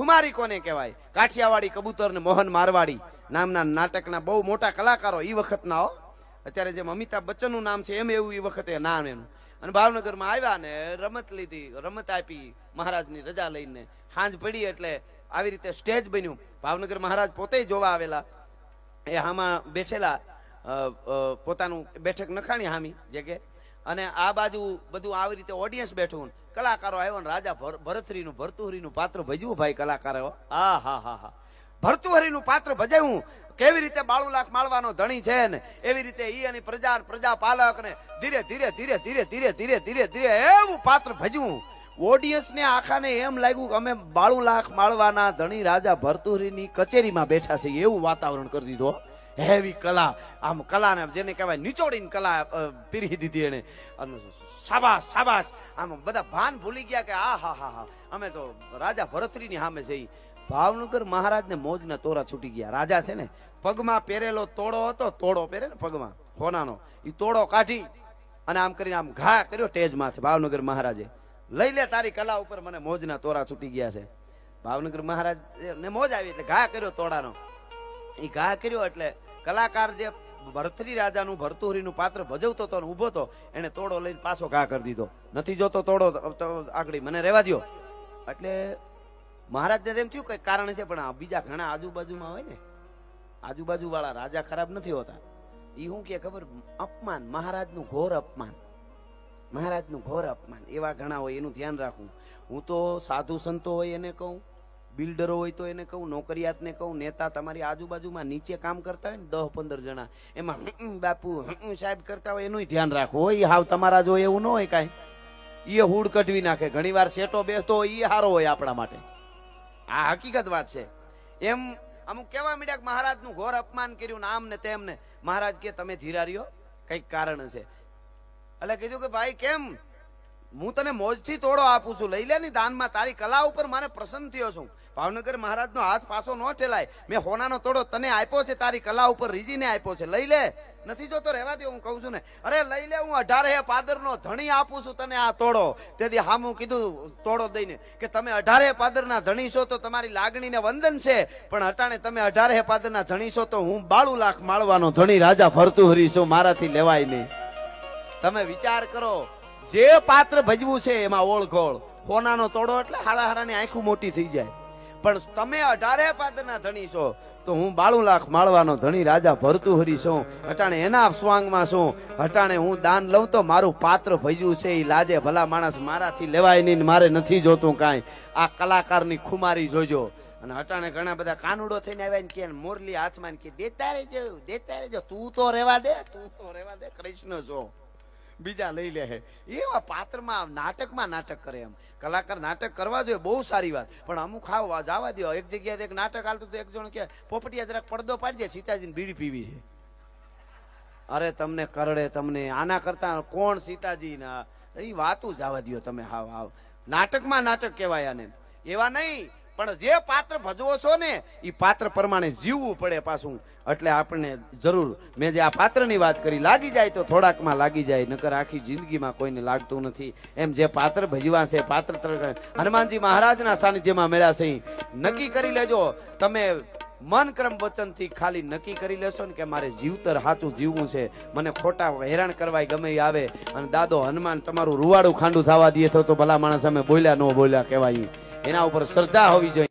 ખુમારી કોને કહેવાય? કાઠિયાવાડી કબૂતર ને મોહન મારવાડી નામના નાટકના બહુ મોટા કલાકારો એ વખતના અત્યારે જેમ અમિતાભ બચ્ચનનું નામ છે એમ એવું એ વખતે નામ એનું. અને ભાવનગરમાં આવ્યા ને રમત લીધી, રમત આપી મહારાજની રજા લઈને. સાંજ પડી એટલે આવી રીતે સ્ટેજ બન્યું. ભાવનગર મહારાજ પોતે જોવા આવેલા. એ હામાં બેઠેલા પોતાનું બેઠક નખાણી હામી જગે અને આ બાજુ બધું આવી રીતે ઓડિયન્સ બેઠું કલાકારો આવ્યો ને રાજા ભર- ભરતરીનું ભરતુહરીનું પાત્ર ભજવું ભાઈ કલાકારો. આ હા હા હા. ભરતુહરીનું પાત્ર ભજાવ્યું કેવી રીતે બાળુલાખ માળવાનો ધણી છે ને એવી રીતે ઈ અને પ્રજા પ્રજા પાલક ને ધીરે ધીરે ધીરે ધીરે ધીરે ધીરે ધીરે ધીરે એવું પાત્ર ભજવું ઓડિયન્સ ને આખાને એમ લાગ્યું કે અમે બાળુ લાખ માળવાના ધણી રાજા ભરતુહરીની કચેરીમાં બેઠા છે એવું વાતાવરણ કરી દીધું. હેવી કલા. આમ કલાને જેને કહેવાય નિચોડીને કલા પીરી દીધી એને અને શાબાશ શાબાશ. આમ બધા ભાન ભૂલી ગયા કે આ, હા હા હા. અમે તો રાજા ભરતરીની સામે જઈ ભાવનગર મહારાજને મોજના તોરા છૂટી ગયા. રાજા છે ને, પગમાં પહેરેલો તોડો હતો, તોડો પહેરે ને પગમાં હોનાનો એ તોડો કાઢી અને આમ કરીને આમ ઘા કર્યો ટેજમાંથી ભાવનગર મહારાજે. લઈ લે તારી કલા ઉપર, મને મોજના તોરા છૂટી ગયા છે. ભાવનગર મહારાજ ને મોજ આવી એટલે ઘા કર્યો તોડાનો. એ ઘા કર્યો એટલે કલાકાર જે ભરતરી રાજાનું ભરતુહરીનું પાત્ર ભજવતો હતો ઊભો હતો, એને તોડો લઈને પાછો ઘા કરી દીધો. નથી જોતો તોડો આગળ, મને રહેવા દ્યો. એટલે મહારાજને તેમ થયું કઈ કારણ છે, પણ આ બીજા ઘણા આજુબાજુમાં હોય ને આજુબાજુ વાળા રાજા ખરાબ નથી હોતા. એ શું કે ખબર, અપમાન, મહારાજનું ઘોર અપમાન. મહારાજનું ઘોર અપમાન. એવા ઘણા હોય, એનું ધ્યાન રાખવું. હું તો સાધુ સંતો હોય એને કહું બિલ્ડરો હોય તો એને કહું, નોકરિયાતને કહું, નેતા તમારી આજુબાજુમાં નીચે કામ કરતા હોય ને દસ પંદર જણા. એમાં બાપુ સાહેબ કરતા હોય એનું ધ્યાન રાખો. હોય હાવ તમારા જો એવું ન હોય કાંઈ. એ હુડ કઢવી નાખે. ઘણીવાર સેટો બેસતો હોય એ સારો હોય આપણા માટે. આ હકીકત વાત છે. એમ અમુક કેવા મીડિયા મહારાજનું ઘોર અપમાન કર્યું આમ ને તેમને મહારાજ કે, તમે ધીરા રહ્યો. કંઈક કારણ છે એટલે કીધું કે, ભાઈ, કેમ? હું તને મોજથી તોડો આપું છું. લઈ લે ની દાનમાં. તારી કલા ઉપર મારે પ્રસન્ન થયો છું. ભાવનગર મહારાજનો હાથ પાછો ન ઠેલાય. મેં હોનાનો તોડો તને આપ્યો છે, તારી કલા ઉપર રીજીને આપ્યો છે. લઈ લે. નથી જોતો, રહેવા દે, હું કહું છું ને. અરે લઈ લે, હું અઢારે પાદરનો ધણી આપું છું તને આ તોડો. તેથી હામું કીધું, તોડો દઈને કે તમે અઢારે પાદરના ધણી છો તો તમારી લાગણીને વંદન છે. પણ અટાણે તમે અઢારે પાદરના ધણી છો તો હું બાળુ લાખ માળવાનો ધણી રાજા ફરતું હરી છું, મારાથી લેવાય નહીં. તમે વિચાર કરો, જે પાત્ર ભજવું છે એમાં ઓળખોળ. હોનાનો તોડો એટલે હારા હારાની આંખું મોટી થઈ જાય. પણ તમે અઢારે પાત્રના ધણી છો, તો હું બાળું લાખ માળવાનો ધણી રાજા ભરતું હરી છું, અટાણે એના સ્વાંગમાં છું, અટાણે હું દાન લઉં તો મારું પાત્ર ભજ્યું છે એ લાજે ભલા માણસ મારાથી લેવાય નહીં મારે નથી જોતું કાંઈ. આ કલાકારની ખુમારી જોજો. અને અટાણે ઘણા બધા કાનુડો થઈને આવ્યા ને કે મોરલી હાથમાં કે દેતા રહેજો દેતા રહેજો તું તો રેવા દે, તું તો રેવા દે, કૃષ્ણ છો બીજા લઈ લે એવા પાત્રમાં નાટકમાં નાટક કરે એમ. કલાકાર નાટક કરવા જોઈએ, બહુ સારી વાત. પણ અમુક હાવ જવા દો એક જગ્યાએ એક નાટક હાલતું તો એક જણ કે, પોપટિયા જરાક પડદો પાડજે સીતાજીને બીડી પીવી છે. અરે તમને કરડે, તમને આના કરતા કોણ સીતાજી ના એ વાતું જવા દો તમે હાવ હાવ. નાટકમાં નાટક કહેવાય આને. એવા નહીં પણ જે પાત્ર ભજવો છો ને એ પાત્ર પ્રમાણે જીવવું પડે પાછું. એટલે આપણને જરૂર. મેં જે આ પાત્રની વાત કરી, લાગી જાય તો થોડાકમાં લાગી જાય, નકર આખી જિંદગીમાં કોઈને લાગતું નથી. એમ જે પાત્ર ભજવા છે, પાત્ર તર- હનુમાનજી મહારાજના સાનિધ્યમાં મળ્યા છે નક્કી કરી લેજો. તમે મન ક્રમ વચનથી ખાલી નક્કી કરી લેશો ને કે મારે જીવતર સાચું જીવવું છે. મને ખોટા હેરાન કરવાય ગમે આવે. અને દાદો, હનુમાન, તમારું રૂવાડું ખાંડું થવા દે તો ભલા માણસ અમે બોલ્યા ન બોલ્યા કહેવાય. એના ઉપર શ્રદ્ધા હોવી જોઈએ.